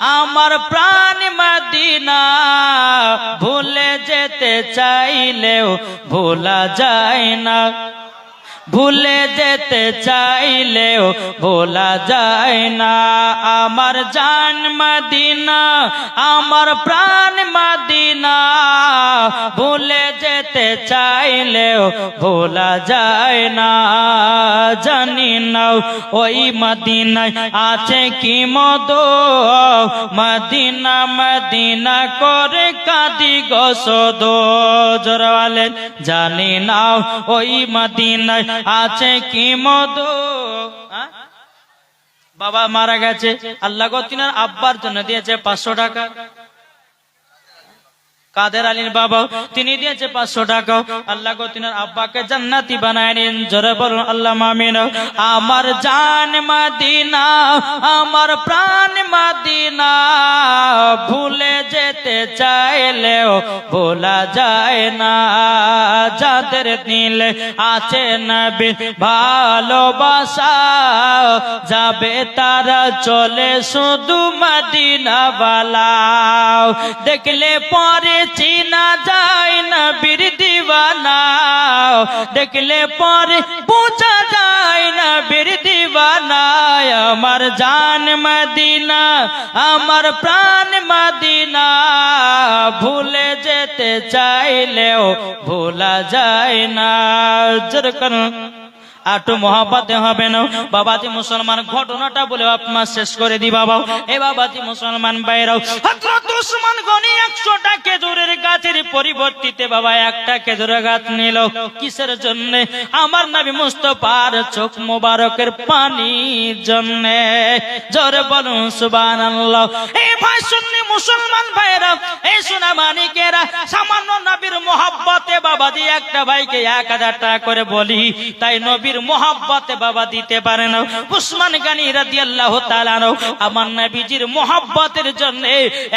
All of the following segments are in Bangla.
আমার প্রাণ মদিনা ভুলে যেতে চাইলেও ভোলা যায় না। ভুলে যেতে চাইলেও ভোলা যায় না। আমার জান মদিনা, আমার প্রাণ মদিনা, ভুলে চাইলেও ভোলা যায় না। জানি না ওই মদিনায় আছে কি মদ। মদিনা মদিনা করে কাঁদি গসদ জোরওয়ালেন জানি না ওই মদিনায় আছে কি মদ। বাবা মারা গেছে। আল্লাহ তিনার আব্বার জন্য দিয়েছে পাঁচশো টাকা। কাদের আলীর বাবা? তিনি দিয়েছে পাঁচশো টাকা। আল্লাহ গো, তিনার আব্বাকে জান্নাতি বানায় নিন। জোরে বলুন, আল্লাহ মামিন। আমার জান মাদিনা, আমার প্রাণ মাদিনা, ভুলে যেতে চাইলেও ভোলা যায় না। যাদের দিলে আছে নবী, ভালোবাসা যাবে তারা চলে শুধু মদিনা বালাও দেখলে পরে চিনা যায় না বীর দিবানা দেখলে পরে বোঝা যায় না বীর দিবানা আমার জান মদিনা আমার প্রাণ মদিনা ভুলে যেতে চাইলেও ভোলা যায় না যেরকম আটু মহাপাতে হবে না। বাবাজি মুসলমান, ঘটনাটা বলে আপনার শেষ করে দি বাবা। এ বাবাজি মুসলমান বাইরাও হযরত গনি 100টা খেজুরের গাছের পরিবর্তিতে বাবা একটা খেজুরের গাছ নিল। কিসের জন্য? আমার নবী চোখ মোবারকের জন্য। বলুন এই ভাই মুসলমান ভাইরা এই মানিকেরা, সামান্য নবীর মোহাব্বতে বাবাজি একটা ভাইকে এক হাজার টাকা করে বলি, তাই নবীর মোহাব্বতে বাবা দিতে পারে না। উসমান গানি রাদিয়াল্লাহু তাআলা আমার নবীজির মোহাব্বতের জন্য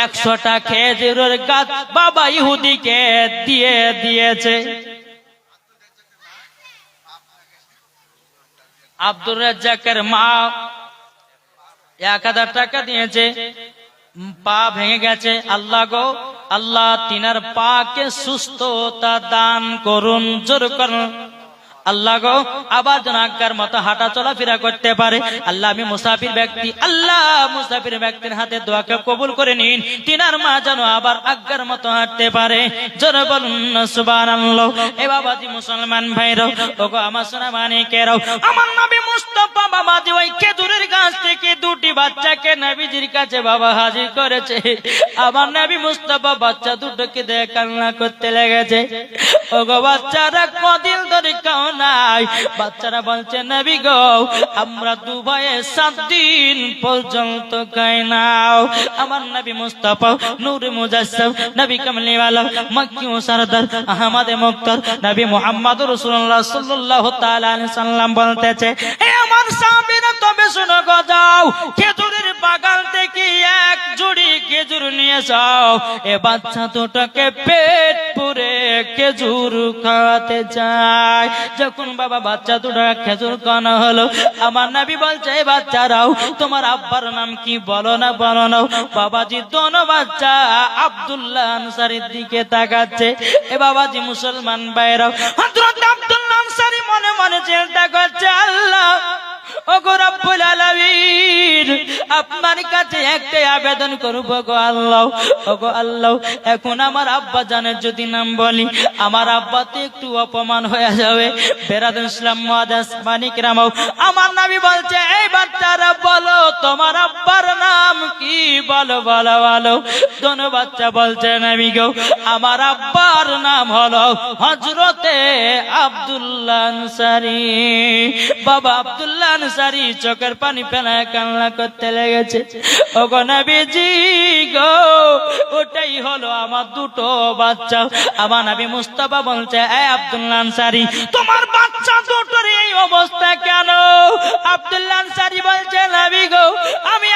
একশোটা খেজুরের গাছ বাবা ইহুদিকে দিয়ে দিয়েছে। আব্দুর রাজ্জাকের মা এক হাজার টাকা দিয়েছে। পা ভেঙে গেছে। আল্লাহ গো, আল্লাহ তিনার পাকে সুস্থতা দান করুন, জোর করুন। আল্লাহ গো, আবার যেন আজ্ঞার মতো হাঁটা চলাফেরা করতে পারে। আল্লাহ, আমি মুসাফির ব্যক্তি। আল্লাহ, মুসাফির ব্যক্তির হাতে দোয়াকে কবুল করে নিন। তিনার মা যেন আবার আজ্ঞার মতো হাঁটতে পারে। জোরে বলুন, সুবহানাল্লাহ। এ মুসলমান ভাইরাও ওগো আমার সোনা মানিকেরাও আমার নবী মুস্তাফা বাবাজি ওই খেজুরের গাছ থেকে দুটি বাচ্চাকে নবীজির কাছে বাবা হাজির করেছে। আমার নবী মুস্তাফা বাচ্চা দুটোকে দেখে কান্না করতে লেগেছে। ওগো বাচ্চারা কদিন ধরে খাও নাই। বাচ্চারা বলছে, নবী গো, আমরা দুবাইয়ে সাত দিন পর্যন্ত গাই নাও। আমার নবী মুস্তাফা, নূর মুজাসসাম, নবী কামলিওয়ালা, মক্কি ও সরদার, আহমদ মুক্তার, নবী মুহাম্মদ রাসূলুল্লাহ সাল্লাল্লাহু তাআলা আলাইহি সাল্লাম বলতেছে হে আমার সাহাবীরা তবে শুনো গো, যাও। খেজুরের বাগান থেকে এক জুড়ি খেজুর নিয়ে যাও। এ বাচ্চা দুটোকে পেট পুরে খেজুর খাওয়াতে চায় যখন বাবা বাচ্চা দুটা খেজুর কানা হলো, আমার নাবি বলছে, "এ বাচ্চারাও, তোমার আব্বার নাম কি বলো না বলো না। বাবাজি দোনো বাচ্চা আব্দুল্লাহ আনসারির দিকে তাকাচ্ছে। এ বাবাজি মুসলমান বাইরাও হযরত আব্দুল্লাহ আনসারি মনে মনে চিন্তা করছে, আল্লাহ ওগো রব্বুল আলামিন, আপনার কাছে একটাই আবেদন করব গো আল্লাহ। ওগো আল্লাহ, এখন আমার আব্বা জানের যদি নাম বলি, আমার আব্বা তো একটু অপমান হয়ে যাবে। বেরাদুল ইসলাম মুআদ্দাস মানিক রামাও, আমার নবী বলছে, এই বাচ্চারা বলো, তোমার আব্বার নাম কি? বলো বলো বলো। দোনো বাচ্চা বলছে নবী গো, আমার আব্বার নাম হলো হযরতে আব্দুল্লাহ আনসারী। বাবা আব্দুল্লাহ আনসারী চোখের পানি ফেলা কান্না করতে লেগেছে। ওগো নবীজি গো, ওটাই হলো আমার দুটো বাচ্চা। আমার নবী মুস্তাফা বলছে, এ আব্দুল্লাহ আনসারি, তোমার বাচ্চা দুটোর এই অবস্থা কেন? আব্দুল্লাহ আনসারি বলছে, নবী গো, আমি